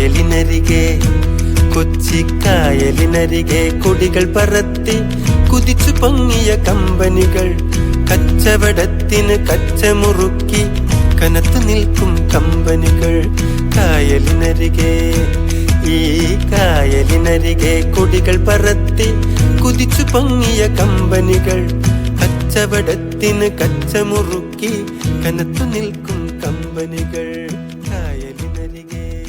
കായലിനരികെ കൊച്ചിക്കായലിനരികെ കൊടികൾ പറത്തി കുതിച്ചു പൊങ്ങിയ കമ്പനികൾ കച്ചവടത്തിന് കച്ചമുറുക്കി കനത്തു നിൽക്കും കമ്പനികൾ. കായലിനരികെ ഈ കായലിനരികെ കൊടികൾ പറത്തി കുതിച്ചു പൊങ്ങിയ കമ്പനികൾ കച്ചവടത്തിന് കച്ചമുറുക്കി കനത്തു നിൽക്കും കമ്പനികൾ. കായലിനരികെ.